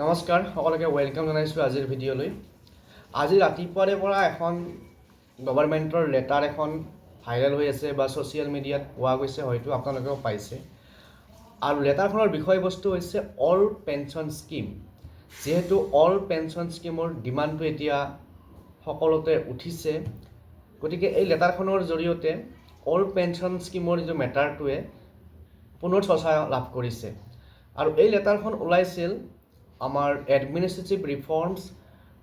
নমস্কাৰ, সকলোকে ৱেলকাম জনাইছোঁ আজিৰ ভিডিঅ'লৈ। আজি ৰাতিপুৱাৰে পৰা এখন গভৰ্ণমেণ্টৰ লেটাৰ এখন ভাইৰেল হৈ আছে বা ছ'চিয়েল মিডিয়াত পোৱা গৈছে, হয়তো আপোনালোকেও পাইছে। আৰু লেটাৰখনৰ বিষয়বস্তু হৈছে অল পেঞ্চন স্কিম যিহেতু অল পেঞ্চন স্কিমৰ ডিমাণ্ডটো এতিয়া সকলোতে উঠিছে, গতিকে এই লেটাৰখনৰ জৰিয়তে অল পেঞ্চন স্কিমৰ যিটো মেটাৰটোৱে পুনৰ চৰ্চা লাভ কৰিছে। আৰু এই লেটাৰখন ওলাইছিল আমাৰ administrative reforms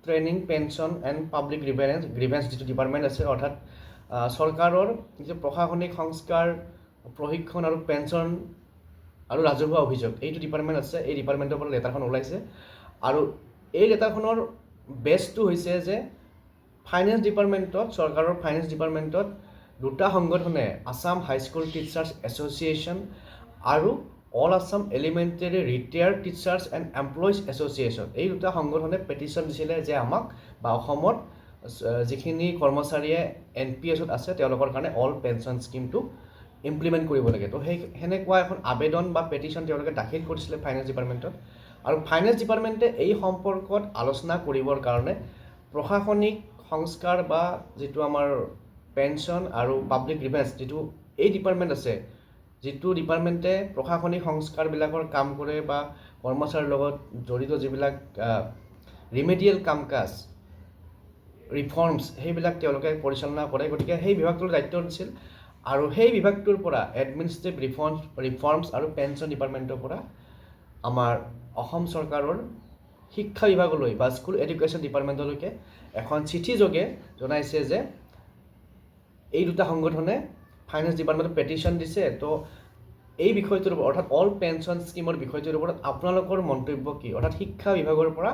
training pension and public grievance grievance যিটো ডিপাৰ্টমেণ্ট আছে, অৰ্থাৎ চৰকাৰৰ যিটো প্ৰশাসনিক সংস্কাৰ, প্ৰশিক্ষণ আৰু পেঞ্চন আৰু ৰাজহুৱা অভিযোগ, এইটো ডিপাৰ্টমেণ্ট আছে, এই ডিপাৰ্টমেণ্টৰ পৰা লেটাৰখন ওলাইছে। আৰু এই লেটাৰখনৰ বেছটো হৈছে যে ফাইনেন্স ডিপাৰ্টমেণ্টত চৰকাৰৰ ফাইনেন্স ডিপাৰ্টমেণ্টত দুটা সংগঠনে Assam high school teachers association আৰু all Assam elementary retired teachers and employees association. এই দুটা সংগঠনে পেটিশ্যন দিছিলে যে আমাক বা অসমত যিখিনি কৰ্মচাৰীয়ে এন পি এছত আছে, তেওঁলোকৰ কাৰণে অল পেঞ্চন স্কিমটো ইমপ্লিমেণ্ট কৰিব লাগে। তো সেই সেনেকুৱা এখন আবেদন বা পেটিশ্যন তেওঁলোকে দাখিল কৰিছিলে ফাইনেন্স ডিপাৰ্টমেণ্টত আৰু ফাইনেন্স ডিপাৰ্টমেণ্টে এই সম্পৰ্কত আলোচনা কৰিবৰ কাৰণে প্ৰশাসনিক সংস্কাৰ বা যিটো আমাৰ পেঞ্চন আৰু পাব্লিক গ্ৰিভেন্স যিটো এই ডিপাৰ্টমেণ্ট আছে যিটো ডিপাৰ্টমেণ্টে প্ৰশাসনিক সংস্কাৰবিলাকৰ কাম কৰে বা কৰ্মচাৰীৰ লগত জড়িত যিবিলাক ৰিমেডিয়েল কাম কাজ ৰিফৰ্মছ সেইবিলাক তেওঁলোকে পৰিচালনা কৰে। গতিকে সেই বিভাগটোৰ দায়িত্ব দিছিল আৰু সেই বিভাগটোৰ পৰা এডমিনিষ্ট্ৰেটিভ ৰিফৰ্মছ ৰিফৰ্মছ আৰু পেঞ্চন ডিপাৰ্টমেণ্টৰ পৰা আমাৰ অসম চৰকাৰৰ শিক্ষা বিভাগলৈ বা স্কুল এডুকেশ্যন ডিপাৰ্টমেণ্টলৈকে এখন চিঠিযোগে জনাইছে যে এই দুটা সংগঠনে ফাইনেন্স ডিপাৰ্টমেণ্টত পেটিশ্যন দিছে, তো এই বিষয়টোৰ ওপৰত, অৰ্থাৎ অল পেঞ্চন স্কিমৰ বিষয়টোৰ ওপৰত আপোনালোকৰ মন্তব্য কি? অৰ্থাৎ শিক্ষা বিভাগৰ পৰা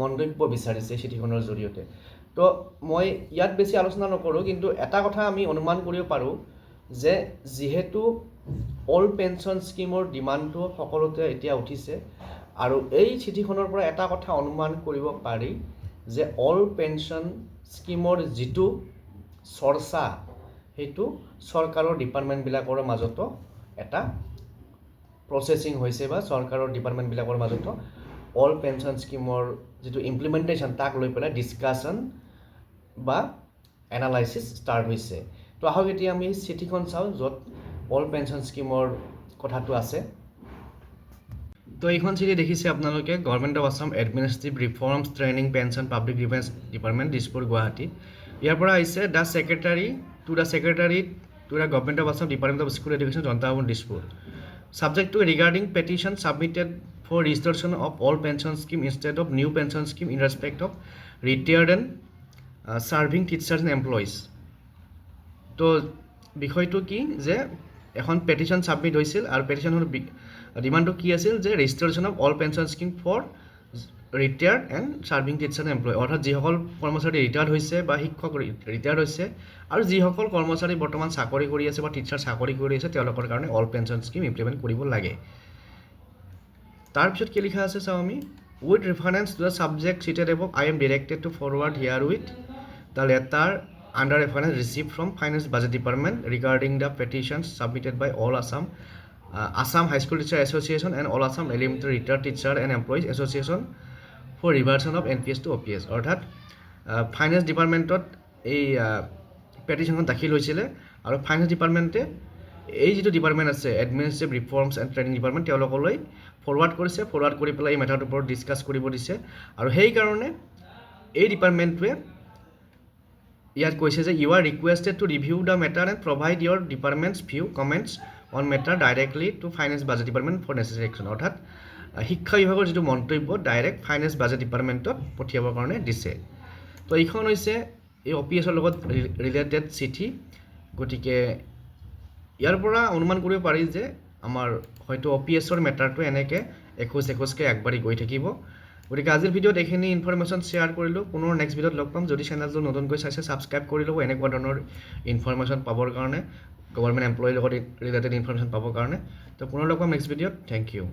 মন্তব্য বিচাৰিছে চিঠিখনৰ জৰিয়তে। তো মই ইয়াত বেছি আলোচনা নকৰোঁ, কিন্তু এটা কথা আমি অনুমান কৰিব পাৰোঁ যে যিহেতু অল পেঞ্চন স্কিমৰ ডিমাণ্ডটো সকলোতে এতিয়া উঠিছে আৰু এই চিঠিখনৰ পৰা এটা কথা অনুমান কৰিব পাৰি যে অল পেঞ্চন স্কিমৰ যিটো চৰ্চা সেইটো চৰকাৰৰ ডিপাৰ্টমেণ্টবিলাকৰ মাজতো এটা প্ৰচেছিং হৈছে বা চৰকাৰৰ ডিপাৰ্টমেণ্টবিলাকৰ মাজতো অল পেঞ্চন স্কিমৰ যিটো ইমপ্লিমেণ্টেশ্যন তাক লৈ পেলাই ডিছকাশ্যন বা এনালাইচিছ ষ্টাৰ্ট হৈছে। তো আহক এতিয়া আমি চিঠিখন চাওঁ য'ত অল পেঞ্চন স্কিমৰ কথাটো আছে। তো এইখন চিঠি দেখিছে আপোনালোকে government of Assam administrative reforms training pension public defence department Dispur, Guwahati. ইয়াৰ পৰা আহিছে the secretary to the secretary to the government of Assam department of school education Janata Bhawan Dispur subject to regarding petition submitted for restoration of all pension scheme instead of new pension scheme in respect of retired and uh, serving teachers and employees তো বিষয়টো কি যে এখন petition submit হৈছিল আৰু পেটিশ্যনৰ ডিমাণ্ডটো কি আছিল যে registration of all pension scheme for retired and serving teacher employ অৰ্থাৎ যিসকল কৰ্মচাৰী ৰিটায়াৰ্ড হৈছে বা শিক্ষক ৰিটায়াৰ্ড হৈছে আৰু যিসকল কৰ্মচাৰী বৰ্তমান চাকৰি কৰি আছে বা টিচাৰ চাকৰি কৰি আছে, তেওঁলোকৰ কাৰণে অল পেঞ্চন স্কিম ইমপ্লিমেণ্ট কৰিব লাগে। তাৰপিছত কি লিখা আছে চাওঁ আমি? With reference to the subject cited above I am directed to forward herewith the letter under reference received from finance budget department regarding the petitions submitted by all Assam Assam high school teacher association and all Assam elementary retired teacher and employees association for revision of N P S to O' P S অৰ্থাৎ finance ডিপাৰ্টমেণ্টত এই পেটিশ্যনখন দাখিল হৈছিলে আৰু finance ডিপাৰ্টমেণ্টে এই যিটো department আছে administrative reforms and training department তেওঁলোকলৈ ফৰৱাৰ্ড কৰিছে ফৰৱাৰ্ড কৰি পেলাই এই মেটাৰটোৰ ওপৰত ডিছকাছ কৰিব দিছে আৰু সেইকাৰণে এই ডিপাৰ্টমেণ্টটোৱে ইয়াত কৈছে যে you are requested to review the matter and provide your department's view comments on matter directly to finance budget department for necessary action অৰ্থাৎ শিক্ষা বিভাগৰ যিটো মন্তব্য ডাইৰেক্ট ফাইনেন্স বাজেট ডিপাৰ্টমেণ্টত পঠিয়াবৰ কাৰণে দিছে। তো এইখন হৈছে এই অ' পি এছৰ লগত ৰিলেটেড চিঠি। গতিকে ইয়াৰ পৰা অনুমান কৰিব পাৰি যে আমাৰ হয়তো অ' পি এছৰ মেটাৰটো এনেকৈ এখোজ এখোজকৈ আগবাঢ়ি গৈ থাকিব। গতিকে আজিৰ ভিডিঅ'ত এইখিনি ইনফৰমেশ্যন শ্বেয়াৰ কৰিলোঁ। পুনৰ নেক্সট ভিডিঅ'ত লগ পাম। যদি চেনেলটো নতুনকৈ চাইছে ছাবস্ক্ৰাইব কৰি ল'ব এনেকুৱা ধৰণৰ ইনফৰমেশ্যন পাবৰ কাৰণে। গভৰ্ণমেণ্ট এমপ্লয়ীৰ লগত ৰিলেটেড ইনফৰমেশ্যন পাবৰ কাৰণে। তো পুনৰ লগ পাম নেক্সট ভিডিঅ'ত। Thank you